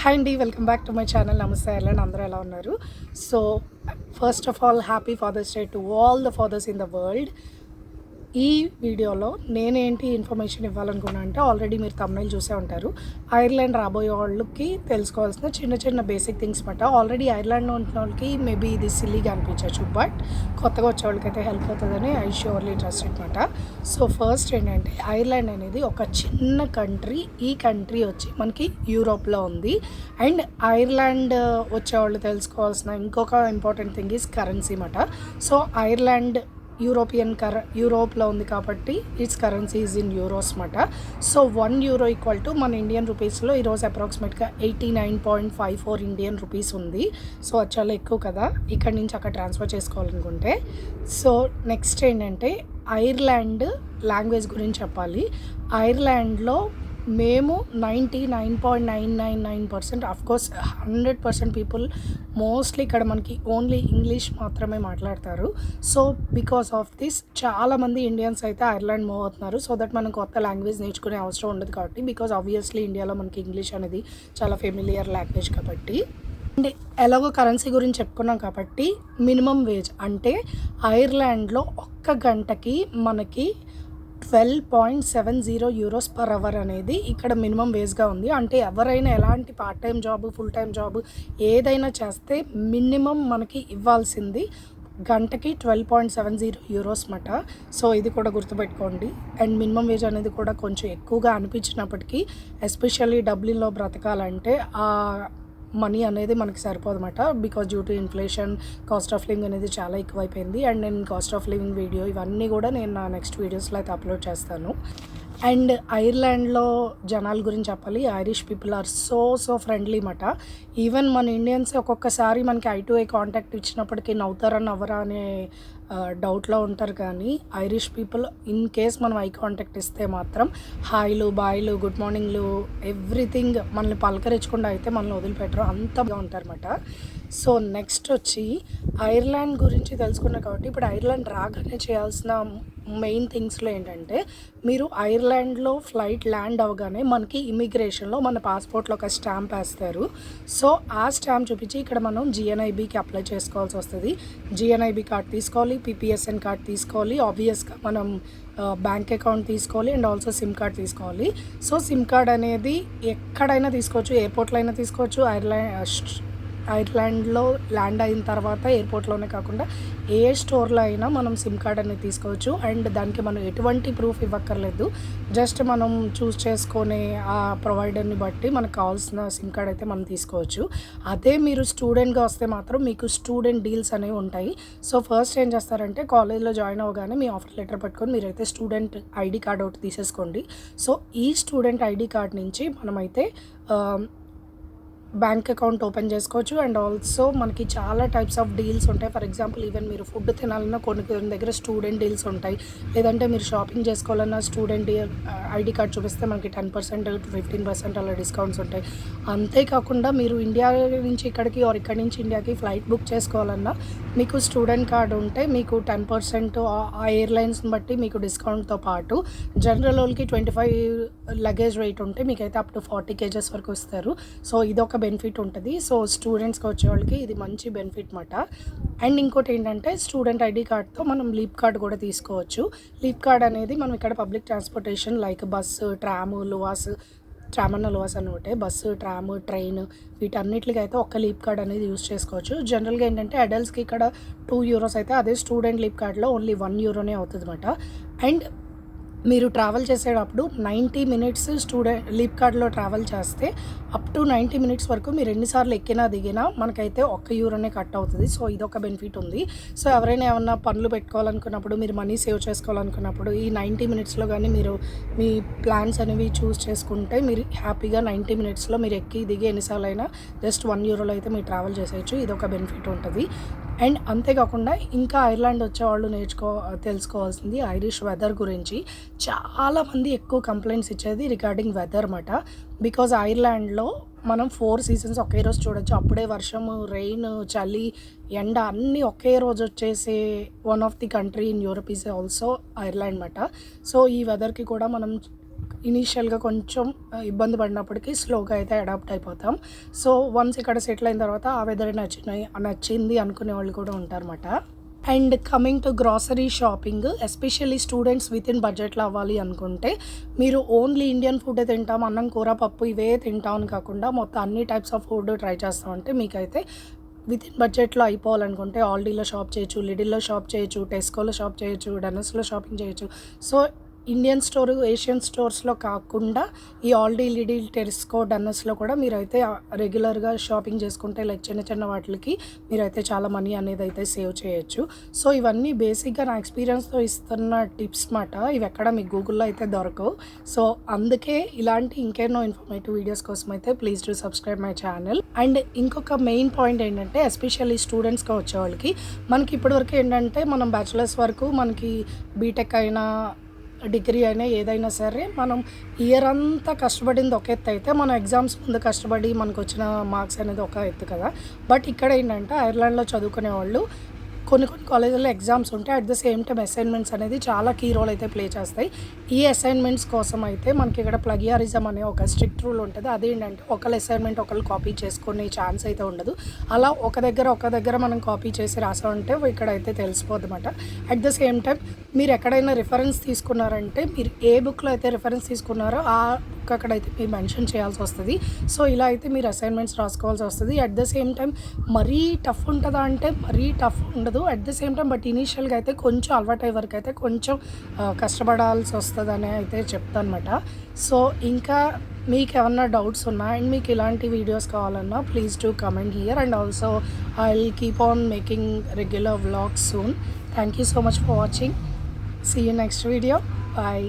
Hi అండి welcome back to my channel నమస్తే Ireland అందరూ ఎలా ఉన్నారు? So first of all happy Father's Day to all the fathers in the world ఈ వీడియోలో నేనేంటి ఇన్ఫర్మేషన్ ఇవ్వాలనుకున్నా అంటే ఆల్రెడీ మీరు తమిళ చూసే ఉంటారు. ఐర్లాండ్ రాబోయే వాళ్ళకి తెలుసుకోవాల్సిన చిన్న చిన్న బేసిక్ థింగ్స్ మాట ఆల్రెడీ ఐర్లాండ్లో ఉంటున్న వాళ్ళకి మేబీ ఇది సిల్లీగా అనిపించవచ్చు బట్ కొత్తగా వచ్చే వాళ్ళకైతే హెల్ప్ అవుతుందని ఐ షూర్లీ ట్రస్ట్ అనమాట సో ఫస్ట్ ఏంటంటే ఐర్లాండ్ అనేది ఒక చిన్న కంట్రీ ఈ కంట్రీ వచ్చి మనకి యూరోప్లో ఉంది. అండ్ ఐర్లాండ్ వచ్చేవాళ్ళు తెలుసుకోవాల్సిన ఇంకొక ఇంపార్టెంట్ థింగ్ ఈజ్ కరెన్సీ మాట సో ఐర్లాండ్ యూరోపియన్ కర యూరోప్లో ఉంది కాబట్టి it's currency is in euros మాట so one euro equal to మన ఇండియన్ రూపీస్లో ఈరోజు అప్రాక్సిమేట్గా eighty nine point five four Indian rupees ఉంది. సో అది చాలా ఎక్కువ కదా? ఇక్కడ నుంచి అక్కడ ట్రాన్స్ఫర్ చేసుకోవాలనుకుంటే. సో నెక్స్ట్ ఏంటంటే ఐర్లాండ్ లాంగ్వేజ్ గురించి చెప్పాలి. ఐర్లాండ్లో మేము ninety nine point nine nine nine percent of course hundred percent people mostly ఇక్కడ మనకి ఓన్లీ ఇంగ్లీష్ మాత్రమే మాట్లాడతారు. సో బికాస్ ఆఫ్ దిస్ చాలామంది ఇండియన్స్ అయితే ఐర్లాండ్ మూవ్ అవుతున్నారు. సో దట్ మనం కొత్త లాంగ్వేజ్ నేర్చుకునే అవసరం ఉండదు కాబట్టి బికాస్ ఆబ్వియస్లీ ఇండియాలో మనకి ఇంగ్లీష్ అనేది చాలా ఫెమిలియర్ లాంగ్వేజ్ కాబట్టి. అండ్ ఎలాగో కరెన్సీ గురించి చెప్పుకున్నాం కాబట్టి మినిమం వేజ్ అంటే ఐర్లాండ్లో ఒక్క గంటకి మనకి twelve point seven zero euros per hour అనేది ఇక్కడ మినిమం వేజ్గా ఉంది. అంటే ఎవరైనా ఎలాంటి part time job full time job ఏదైనా చేస్తే మినిమం మనకి ఇవ్వాల్సింది గంటకి twelve point seven zero euros మాట. సో ఇది కూడా గుర్తుపెట్టుకోండి. అండ్ మినిమం వేజ్ అనేది కూడా కొంచెం ఎక్కువగా అనిపించినప్పటికీ ఎస్పెషల్లీ డబ్లిన్లో బ్రతకాలంటే ఆ మనీ అనేది మనకి సరిపోదన్నమాట. Because due to inflation cost of living అనేది చాలా ఎక్కువైపోయింది. అండ్ నేను కాస్ట్ ఆఫ్ లివింగ్ వీడియో ఇవన్నీ కూడా నేను నా నెక్స్ట్ వీడియోస్లో అయితే అప్లోడ్ చేస్తాను. అండ్ ఐర్లాండ్లో జనాల గురించి చెప్పాలి. Irish people are so so friendly మాట. ఈవెన్ మన ఇండియన్స్ ఒక్కొక్కసారి మనకి ఐ టు ఐ కాంటాక్ట్ ఇచ్చినప్పటికీ నవ్వుతారా నవ్వరా అనే డౌట్లో ఉంటారు కానీ ఐరిష్ పీపుల్ ఇన్ కేస్ మనం ఐ కాంటాక్ట్ ఇస్తే మాత్రం హాయ్లు బాయ్లు గుడ్ మార్నింగ్లు ఎవ్రీథింగ్ మనల్ని పలకరించకుండా అయితే మనల్ని వదిలిపెట్టరు. అంతగా ఉంటారన్నమాట సో నెక్స్ట్ వచ్చి ఐర్లాండ్ గురించి తెలుసుకున్నా కాబట్టి ఇప్పుడు ఐర్లాండ్ రాగానే చేయాల్సిన మెయిన్ థింగ్స్లో ఏంటంటే మీరు ఐర్లాండ్లో ఫ్లైట్ ల్యాండ్ అవ్వగానే మనకి ఇమిగ్రేషన్లో మన పాస్పోర్ట్లో ఒక స్టాంప్ వేస్తారు. సో ఆ స్టాంప్ చూపించి ఇక్కడ మనం జిఎన్ఐబికి అప్లై చేసుకోవాల్సి వస్తుంది. జిఎన్ఐబి కార్డ్ తీసుకోవాలి పిపిఎస్ఎన్ కార్డ్ తీసుకోవాలి ఆబ్వియస్గా మనం బ్యాంక్ అకౌంట్ తీసుకోవాలి అండ్ ఆల్సో సిమ్ కార్డ్ తీసుకోవాలి. సో సిమ్ కార్డ్ అనేది ఎక్కడైనా తీసుకోవచ్చు ఎయిర్పోర్ట్లో అయినా తీసుకోవచ్చు ఐర్లాండ్ ఐర్లాండ్లో ల్యాండ్ అయిన తర్వాత ఎయిర్పోర్ట్లోనే కాకుండా ఏ స్టోర్లో అయినా మనం సిమ్ కార్డ్ అనేది తీసుకోవచ్చు. అండ్ దానికి మనం ఎటువంటి ప్రూఫ్ ఇవ్వక్కర్లేదు. జస్ట్ మనం చూస్ చేసుకునే ఆ ప్రొవైడర్ని బట్టి మనకు కావాల్సిన సిమ్ కార్డ్ అయితే మనం తీసుకోవచ్చు. అదే మీరు స్టూడెంట్గా వస్తే మాత్రం మీకు స్టూడెంట్ డీల్స్ అనేవి ఉంటాయి. సో ఫస్ట్ ఏం చేస్తారంటే కాలేజ్లో జాయిన్ అవ్వగానే మీ ఆఫర్ లెటర్ పట్టుకొని మీరైతే స్టూడెంట్ ఐడి కార్డ్ ఒకటి తీసేసుకోండి. సో ఈ స్టూడెంట్ ఐడి కార్డ్ నుంచి మనమైతే బ్యాంక్ అకౌంట్ ఓపెన్ చేసుకోవచ్చు. అండ్ ఆల్సో మనకి చాలా టైప్స్ ఆఫ్ డీల్స్ ఉంటాయి. ఫర్ ఎగ్జాంపుల్ ఈవెన్ మీరు ఫుడ్ తినాలన్నా కొన్ని కొన్ని దగ్గర స్టూడెంట్ డీల్స్ ఉంటాయి. లేదంటే మీరు షాపింగ్ చేసుకోవాలన్నా స్టూడెంట్ ఐడి కార్డ్ చూపిస్తే మనకి టెన్ పర్సెంట్ ఫిఫ్టీన్ పర్సెంట్ అలా డిస్కౌంట్స్ ఉంటాయి. అంతేకాకుండా మీరు ఇండియా నుంచి ఇక్కడికి ఆర్ ఇక్కడి నుంచి ఇండియాకి ఫ్లైట్ బుక్ చేసుకోవాలన్నా మీకు స్టూడెంట్ కార్డ్ ఉంటే మీకు టెన్ పర్సెంట్ ఆ ఎయిర్లైన్స్ని బట్టి మీకు డిస్కౌంట్తో పాటు జనరల్ వాళ్ళకి ట్వంటీ ఫైవ్ లగేజ్ వెయిట్ ఉంటే మీకైతే అప్ టు ఫార్టీ కేజెస్ వరకు ఇస్తారు. సో ఇదొక బెనిఫిట్ ఉంటుంది. సో స్టూడెంట్స్కి వచ్చే వాళ్ళకి ఇది మంచి బెనిఫిట్ మాట అండ్ ఇంకోటి ఏంటంటే స్టూడెంట్ ఐడి కార్డ్తో మనం లీప్ కార్డ్ కూడా తీసుకోవచ్చు. లీప్ కార్డ్ అనేది మనం ఇక్కడ public transportation like bus tram Luas tram అన్న లువాస్ అని ఒకటే. బస్సు ట్రామ్ ట్రైన్ వీటన్నిటికి అయితే ఒక్క లీప్ కార్డ్ అనేది యూస్ చేసుకోవచ్చు. జనరల్గా ఏంటంటే అడల్ట్స్కి ఇక్కడ టూ యూరోస్ అయితే అదే స్టూడెంట్ లీప్ కార్డ్లో ఓన్లీ వన్ యూరోనే అవుతుంది అనమాట అండ్ మీరు ట్రావెల్ చేసేటప్పుడు నైంటీ మినిట్స్ స్టూడెంట్ లీప్ కార్డ్లో ట్రావెల్ చేస్తే అప్ టు నైంటీ మినిట్స్ వరకు మీరు ఎన్నిసార్లు ఎక్కినా దిగినా మనకైతే ఒక్క యూరోనే కట్ అవుతుంది. సో ఇదొక బెనిఫిట్ ఉంది. సో ఎవరైనా ఏమన్నా పనులు పెట్టుకోవాలనుకున్నప్పుడు మీరు మనీ సేవ్ చేసుకోవాలనుకున్నప్పుడు ఈ నైంటీ మినిట్స్లో కానీ మీరు మీ ప్లాన్స్ అనేవి చూస్ చేసుకుంటే మీరు హ్యాపీగా నైంటీ మినిట్స్లో మీరు ఎక్కి దిగి ఎన్నిసార్లు అయినా జస్ట్ వన్ యూరోలో అయితే మీరు ట్రావెల్ చేసేయచ్చు. ఇదొక బెనిఫిట్ ఉంటుంది. అండ్ అంతేకాకుండా ఇంకా ఐర్లాండ్ వచ్చేవాళ్ళు నేర్చుకో తెలుసుకోవాల్సింది ఐరిష్ వెదర్ గురించి. చాలామంది ఎక్కువ కంప్లైంట్స్ ఇచ్చేది రిగార్డింగ్ వెదర్ అన్నమాట. బికాజ్ ఐర్లాండ్లో మనం ఫోర్ సీజన్స్ ఒకే రోజు చూడొచ్చు. అప్పుడే వర్షము రెయిన్ చలి ఎండ అన్నీ ఒకే రోజు వచ్చేసే one of the country in Europe is also Ireland అనమాట సో ఈ వెదర్కి కూడా మనం ఇనీషియల్గా కొంచెం ఇబ్బంది పడినప్పటికీ స్లోగా అయితే అడాప్ట్ అయిపోతాం. సో వన్స్ ఇక్కడ సెటిల్ అయిన తర్వాత ఆ వెదర్ నచ్చినాయి నచ్చింది అనుకునే వాళ్ళు కూడా ఉంటారన్నమాట. And coming to grocery shopping especially students with in బడ్జెట్లో అవ్వాలి అనుకుంటే మీరు ఓన్లీ ఇండియన్ ఫుడ్ తింటాం అన్నం కూర పప్పు ఇవే తింటాం అని కాకుండా మొత్తం అన్ని టైప్స్ ఆఫ్ ఫుడ్ ట్రై చేస్తామంటే మీకైతే విత్ ఇన్ బడ్జెట్లో అయిపోవాలనుకుంటే ఆల్డీలో షాప్ చేయొచ్చు లిడిల్లో షాప్ చేయొచ్చు టెస్కోలో షాప్ చేయొచ్చు డెనస్లో షాపింగ్ చేయొచ్చు. సో ఇండియన్ స్టోర్ ఏషియన్ స్టోర్స్లో కాకుండా ఈ ఆల్డీ లిడి టెరిస్కో డన్నర్స్లో కూడా మీరైతే రెగ్యులర్గా షాపింగ్ చేసుకుంటే లైక్ చిన్న చిన్న వాటికి మీరైతే చాలా మనీ అనేది అయితే సేవ్ చేయొచ్చు. సో ఇవన్నీ బేసిక్గా నా ఎక్స్పీరియన్స్తో ఇస్తున్న టిప్స్ మాట. ఇవి ఎక్కడ మీకు గూగుల్లో అయితే దొరకవు. సో అందుకే ఇలాంటి ఇంకెన్నో ఇన్ఫర్మేటివ్ వీడియోస్ కోసం అయితే please to subscribe my channel. And ఇంకొక మెయిన్ పాయింట్ ఏంటంటే ఎస్పెషల్లీ స్టూడెంట్స్గా వచ్చే వాళ్ళకి మనకి ఇప్పటివరకు ఏంటంటే మనం బ్యాచిలర్స్ వరకు మనకి బీటెక్ అయినా డిగ్రీ అయినా ఏదైనా సరే మనం ఇయర్ అంతా కష్టపడింది ఒక ఎత్తు అయితే మనం ఎగ్జామ్స్ ముందు కష్టపడి మనకు వచ్చిన మార్క్స్ అనేది ఒక ఎత్తు కదా. బట్ ఇక్కడ ఏంటంటే ఐర్లాండ్లో చదువుకునే వాళ్ళు కొన్ని కొన్ని కాలేజీల్లో ఎగ్జామ్స్ ఉంటాయి at the same time assignments అనేది చాలా కీ రోల్ అయితే ప్లే చేస్తాయి. ఈ అసైన్మెంట్స్ కోసం అయితే మనకి ఇక్కడ ప్లగియారిజం అనే ఒక స్ట్రిక్ట్ రూల్ ఉంటుంది. అదేంటంటే ఒకళ్ళు అసైన్మెంట్ ఒకళ్ళు కాపీ చేసుకునే ఛాన్స్ అయితే ఉండదు. అలా ఒక దగ్గర ఒక దగ్గర మనం కాపీ చేసి రాసామంటే ఇక్కడ అయితే తెలిసిపోద్ది అనమాట అట్ ద సేమ్ టైం మీరు ఎక్కడైనా రిఫరెన్స్ తీసుకున్నారంటే మీరు ఏ బుక్లో అయితే రిఫరెన్స్ తీసుకున్నారో ఆ బుక్ అక్కడైతే మీరు మెన్షన్ చేయాల్సి వస్తుంది. సో ఇలా అయితే మీరు అసైన్మెంట్స్ రాసుకోవాల్సి వస్తుంది. అట్ ద సేమ్ టైం మరీ టఫ్ ఉంటుందా అంటే మరీ టఫ్ ఉండదు. At the same time but ఇనీషియల్గా అయితే కొంచెం అలవాటు అయ్యే వరకు అయితే కొంచెం కష్టపడాల్సి వస్తుంది అని అయితే చెప్తానమాట. అనమాట సో ఇంకా మీకు ఏమన్నా డౌట్స్ ఉన్నా అండ్ మీకు ఇలాంటి వీడియోస్ కావాలన్నా please to comment here and also I will keep on making regular vlogs soon thank you so much for watching see you next video bye